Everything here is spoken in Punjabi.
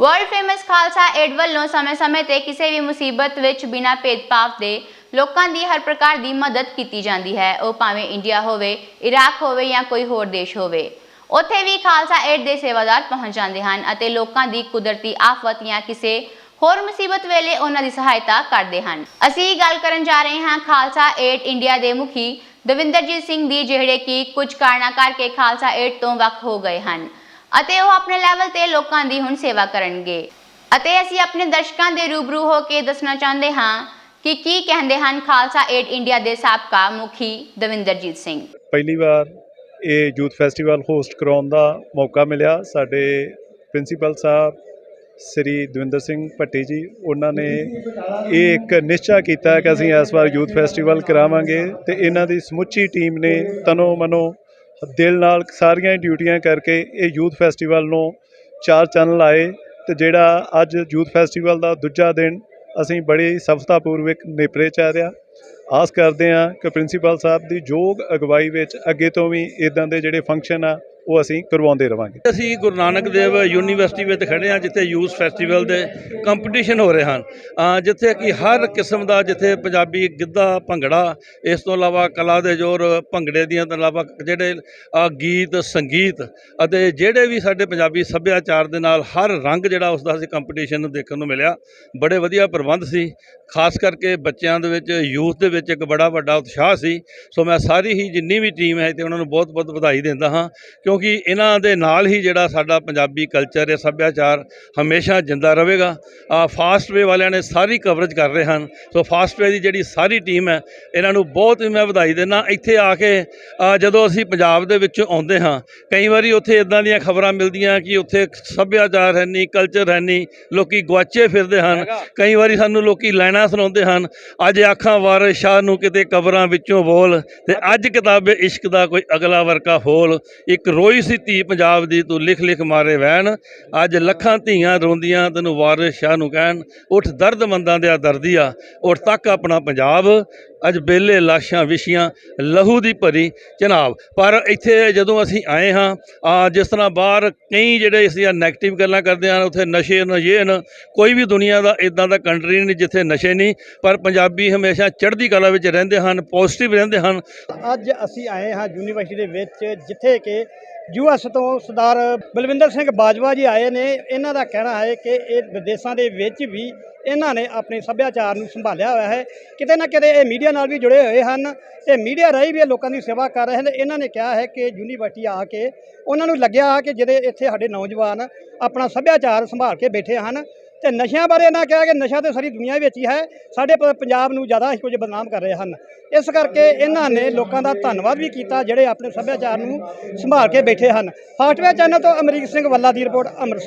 ਵਰਲਡ ਫੇਮਸ ਖਾਲਸਾ ਏਡ ਵੱਲੋਂ ਸਮੇਂ-ਸਮੇਂ ਤੇ ਕਿਸੇ ਵੀ ਮੁਸੀਬਤ ਵਿੱਚ ਬਿਨਾਂ ਭੇਦਭਾਵ ਦੇ ਲੋਕਾਂ ਦੀ ਹਰ ਪ੍ਰਕਾਰ ਦੀ ਮਦਦ ਕੀਤੀ ਜਾਂਦੀ ਹੈ। ਉਹ ਭਾਵੇਂ ਇੰਡੀਆ ਹੋਵੇ ਇਰਾਕ ਹੋਵੇ ਜਾਂ ਕੋਈ ਹੋਰ ਦੇਸ਼ ਹੋਵੇ। ਉੱਥੇ ਵੀ ਖਾਲਸਾ ਏਡ ਦੇ ਸੇਵਾਦਾਰ ਪਹੁੰਚ ਜਾਂਦੇ ਹਨ ਅਤੇ ਲੋਕਾਂ ਦੀ ਕੁਦਰਤੀ ਆਫਤ ਜਾਂ ਕਿਸੇ ਹੋਰ ਮੁਸੀਬਤ ਵੇਲੇ ਉਹਨਾਂ ਦੀ ਸਹਾਇਤਾ ਕਰਦੇ ਹਨ। ਅਸੀਂ ਗੱਲ ਕਰਨ ਜਾ ਰਹੇ ਹਾਂ ਖਾਲਸਾ ਏਡ ਇੰਡੀਆ ਦੇ ਮੁਖੀ ਦਵਿੰਦਰਜੀਤ ਸਿੰਘ ਦੀ, ਜਿਹੜੇ ਕਿ ਕੁਝ ਕਾਰਨਾਂ ਕਰਕੇ ਖਾਲਸਾ ਏਡ ਤੋਂ ਵੱਖ ਹੋ ਗਏ ਹਨ। ਅਤੇ ਉਹ ਆਪਣੇ ਲੈਵਲ ਤੇ ਲੋਕਾਂ ਦੀ ਹੁਣ ਸੇਵਾ ਕਰਨਗੇ। ਅਤੇ ਅਸੀਂ ਆਪਣੇ ਦਰਸ਼ਕਾਂ ਦੇ ਰੂਬਰੂ ਹੋ ਕੇ ਦੱਸਣਾ ਚਾਹੁੰਦੇ ਹਾਂ ਕਿ ਕੀ ਕਹਿੰਦੇ ਹਨ ਖਾਲਸਾ ਏਡ ਇੰਡੀਆ ਦੇ ਸਾਬਕਾ ਮੁਖੀ ਦਵਿੰਦਰਜੀਤ ਸਿੰਘ। ਪਹਿਲੀ ਵਾਰ ਇਹ ਯੂਥ ਫੈਸਟੀਵਲ ਹੋਸਟ ਕਰਾਉਣ ਦਾ ਮੌਕਾ ਮਿਲਿਆ। ਸਾਡੇ ਪ੍ਰਿੰਸੀਪਲ ਸਾਹਿਬ ਸ੍ਰੀ ਦਵਿੰਦਰ ਸਿੰਘ ਭੱਟੀ ਜੀ, ਉਹਨਾਂ ਨੇ ਇਹ ਇੱਕ ਨਿਸ਼ਚਾ ਕੀਤਾ ਕਿ ਅਸੀਂ ਇਸ ਵਾਰ ਯੂਥ ਫੈਸਟੀਵਲ ਕਰਾਵਾਂਗੇ ਤੇ ਇਹਨਾਂ ਦੀ ਸਮੁੱਚੀ ਟੀਮ ਨੇ ਤਨੋ ਮਨੋ ਦਿਲ ਨਾਲ ਸਾਰੀਆਂ ਹੀ ਡਿਊਟੀਆਂ ਕਰਕੇ ਇਹ ਯੂਥ ਫੈਸਟੀਵਲ ਨੂੰ ਚਾਰ ਚੈਨਲ ਆਏ ਤੇ ਜਿਹੜਾ ਅੱਜ ਯੂਥ ਫੈਸਟੀਵਲ ਦਾ ਦੂਜਾ ਦਿਨ ਅਸੀਂ ਬੜੀ ਸਫਲਤਾਪੂਰਵਕ ਨੇਪਰੇ ਰਿਹਾ। ਆਸ ਕਰਦੇ ਹਾਂ ਕਿ ਪ੍ਰਿੰਸੀਪਲ ਸਾਹਿਬ ਦੀ ਯੋਗ ਅਗਵਾਈ ਵਿੱਚ ਅੱਗੇ ਤੋਂ ਵੀ ਇਦਾਂ ਦੇ ਜਿਹੜੇ ਫੰਕਸ਼ਨ ਆ, ਉਹ ਅਸੀਂ ਕਰਵਾਉਂਦੇ ਰਵਾਂਗੇ। ਅਸੀਂ ਗੁਰੂ ਨਾਨਕ ਦੇਵ ਯੂਨੀਵਰਸਿਟੀ ਵਿੱਚ ਖੜੇ ਹਾਂ, ਜਿੱਥੇ ਯੂਥ ਫੈਸਟੀਵਲ ਦੇ ਕੰਪੀਟੀਸ਼ਨ ਹੋ ਰਹੇ ਹਨ। ਜਿੱਥੇ ਕਿ ਹਰ ਕਿਸਮ ਦਾ ਜਿੱਥੇ ਪੰਜਾਬੀ ਗਿੱਧਾ, ਭੰਗੜਾ, ਇਸ ਤੋਂ ਇਲਾਵਾ ਕਲਾ ਦੇ ਜੋਰ, ਭੰਗੜੇ ਦੀਆਂ ਤੋਂ ਇਲਾਵਾ ਜਿਹੜੇ ਗੀਤ, ਸੰਗੀਤ ਅਤੇ ਜਿਹੜੇ ਵੀ ਸਾਡੇ ਪੰਜਾਬੀ ਸੱਭਿਆਚਾਰ ਦੇ ਨਾਲ ਹਰ ਰੰਗ ਜਿਹੜਾ ਉਸ ਦਾ ਅਸੀਂ ਕੰਪੀਟੀਸ਼ਨ ਨੂੰ ਦੇਖਣ ਨੂੰ ਮਿਲਿਆ। ਬੜੇ ਵਧੀਆ ਪ੍ਰਬੰਧ ਸੀ। ਖਾਸ ਕਰਕੇ ਬੱਚਿਆਂ ਦੇ ਵਿੱਚ, ਯੂਥ ਦੇ ਵਿੱਚ ਇੱਕ ਬੜਾ ਵੱਡਾ ਉਤਸ਼ਾਹ ਸੀ। ਸੋ ਮੈਂ ਸਾਰੀ ਹੀ ਜਿੰਨੀ ਵੀ ਟੀਮ ਹੈ ਤੇ ਉਹਨਾਂ ਨੂੰ ਬਹੁਤ ਬਹੁਤ ਵਧਾਈ ਦਿੰਦਾ ਹਾਂ ਕਿਉਂਕਿ ਇਹਨਾਂ ਦੇ ਨਾਲ ਹੀ ਜਿਹੜਾ ਸਾਡਾ ਪੰਜਾਬੀ ਕਲਚਰ ਹੈ ਸੱਭਿਆਚਾਰ ਹਮੇਸ਼ਾ ਜਿੰਦਾ ਰਹੇਗਾ। ਆ ਫਾਸਟਵੇ ਵਾਲਿਆਂ ਨੇ ਸਾਰੀ ਕਵਰੇਜ ਕਰ ਰਹੇ ਹਨ। ਸੋ ਫਾਸਟਵੇ ਦੀ ਜਿਹੜੀ ਸਾਰੀ ਟੀਮ ਹੈ ਇਹਨਾਂ ਨੂੰ ਬਹੁਤ ਹੀ ਮੈਂ ਵਧਾਈ ਦਿੰਦਾ ਇੱਥੇ ਆ ਕੇ ਜਦੋਂ ਅਸੀਂ ਪੰਜਾਬ ਦੇ ਵਿੱਚੋਂ ਆਉਂਦੇ ਹਾਂ ਕਈ ਵਾਰੀ ਉੱਥੇ ਇਦਾਂ ਦੀਆਂ ਖਬਰਾਂ ਮਿਲਦੀਆਂ ਕਿ ਉੱਥੇ ਸੱਭਿਆਚਾਰ ਹੈ ਨਹੀਂ ਕਲਚਰ ਹੈ ਨਹੀਂ ਲੋਕੀ ਗਵਾਚੇ ਫਿਰਦੇ ਹਨ। ਕਈ ਵਾਰੀ ਸਾਨੂੰ ਲੋਕੀ ਲੈਣਾ ਸੁਣਾਉਂਦੇ ਹਨ। ਅੱਜ ਆਖਾਂ ਵਾਰਿਸ ਸ਼ਾਹ ਨੂੰ ਕਿਤੇ ਕਬਰਾਂ ਵਿੱਚੋਂ ਬੋਲ ਤੇ ਅੱਜ ਕਿਤਾਬੇ ਇਸ਼ਕ ਦਾ ਕੋਈ ਅਗਲਾ ਵਰਕਾ ਫੋਲ ਇੱਕ ਰੋਈ ਸੀ ਧੀ ਪੰਜਾਬ ਦੀ, ਤੂੰ ਲਿਖ ਲਿਖ ਮਾਰੇ ਵੈਣ। ਅੱਜ ਲੱਖਾਂ ਧੀਆਂ ਰੋਂਦੀਆਂ, ਤੈਨੂੰ ਵਾਰਿਸ ਸ਼ਾਹ ਨੂੰ ਕਹਿਣ। ਉੱਠ ਦਰਦਮੰਦਾਂ ਦੇ ਦਰਦੀਆ ਉੱਠ ਤੱਕ ਆਪਣਾ ਪੰਜਾਬ। ਅੱਜ ਬੇਲੇ ਲਾਸ਼ਾਂ ਵਿਛੀਆਂ, ਲਹੂ ਦੀ ਭਰੀ ਜਨਾਬ ਪਰ ਇੱਥੇ ਜਦੋਂ ਅਸੀਂ ਆਏ ਹਾਂ, ਆ ਜਿਸ ਤਰ੍ਹਾਂ ਬਾਹਰ ਕਈ ਜਿਹੜੇ ਅਸੀਂ ਨੈਗੇਟਿਵ ਗੱਲਾਂ ਕਰਦੇ ਹਾਂ ਉੱਥੇ ਨਸ਼ੇ ਨੇ ਇਹ ਨੇ, ਕੋਈ ਵੀ ਦੁਨੀਆ ਦਾ ਇਦਾਂ ਦਾ ਕੰਟਰੀ ਨਹੀਂ ਜਿੱਥੇ ਨਸ਼ੇ ਨਹੀਂ, ਪਰ ਪੰਜਾਬੀ ਹਮੇਸ਼ਾ ਚੜ੍ਹਦੀ ਕਲਾ ਵਿੱਚ ਰਹਿੰਦੇ ਹਨ ਪੋਜ਼ਿਟਿਵ ਰਹਿੰਦੇ ਹਨ। ਅੱਜ ਅਸੀਂ ਆਏ ਹਾਂ ਯੂਨੀਵਰਸਿਟੀ ਦੇ ਵਿੱਚ, ਜਿੱਥੇ ਕਿ ਯੂਐਸ ਤੋਂ ਸਰਦਾਰ ਬਲਵਿੰਦਰ ਸਿੰਘ ਬਾਜਵਾ ਜੀ ਆਏ ਨੇ। ਇਹਨਾਂ ਦਾ ਕਹਿਣਾ ਹੈ ਕਿ ਇਹ ਵਿਦੇਸ਼ਾਂ ਦੇ ਵਿੱਚ ਵੀ ਇਹਨਾਂ ਨੇ ਆਪਣੇ ਸੱਭਿਆਚਾਰ ਨੂੰ ਸੰਭਾਲਿਆ ਹੋਇਆ ਹੈ। ਕਿਤੇ ਨਾ ਕਿਤੇ ਇਹ ਮੀਡੀਆ ਨਾਲ ਵੀ ਜੁੜੇ ਹੋਏ ਹਨ। ਤੇ ਮੀਡੀਆ ਰਾਹੀਂ ਵੀ ਇਹ ਲੋਕਾਂ ਦੀ ਸੇਵਾ ਕਰ ਰਹੇ ਹਨ। ਇਹਨਾਂ ਨੇ ਕਿਹਾ ਹੈ ਕਿ ਯੂਨੀਵਰਸਿਟੀ ਆ ਕੇ ਉਹਨਾਂ ਨੂੰ ਲੱਗਿਆ ਕਿ ਜਿਹੜੇ ਇੱਥੇ ਸਾਡੇ ਨੌਜਵਾਨ ਆਪਣਾ ਸੱਭਿਆਚਾਰ ਸੰਭਾਲ ਕੇ ਬੈਠੇ ਹਨ। ਤੇ ਨਸ਼ਿਆਂ ਬਾਰੇ ਇਹਨਾਂ ਕਿਹਾ ਕਿ ਨਸ਼ਾ ਤੇ ਸਾਰੀ ਦੁਨੀਆ ਵਿੱਚ ਹੀ ਹੈ। ਸਾਡੇ ਪ- ਪੰਜਾਬ ਨੂੰ ਜ਼ਿਆਦਾ ਕੁਝ ਬਦਨਾਮ ਕਰ ਰਹੇ ਹਨ। ਇਸ ਕਰਕੇ ਇਹਨਾਂ ਨੇ ਲੋਕਾਂ ਦਾ ਧੰਨਵਾਦ ਵੀ ਕੀਤਾ, ਜਿਹੜੇ ਆਪਣੇ ਸੱਭਿਆਚਾਰ ਨੂੰ ਸੰਭਾਲ ਕੇ ਬੈਠੇ ਹਨ। ਫਾਸਟਵੇ ਚੈਨਲ ਤੋਂ ਅਮਰੀਕ ਸਿੰਘ ਵੱਲਾ ਦੀ ਰਿਪੋਰਟ, ਅੰਮ੍ਰਿਤਸਰ।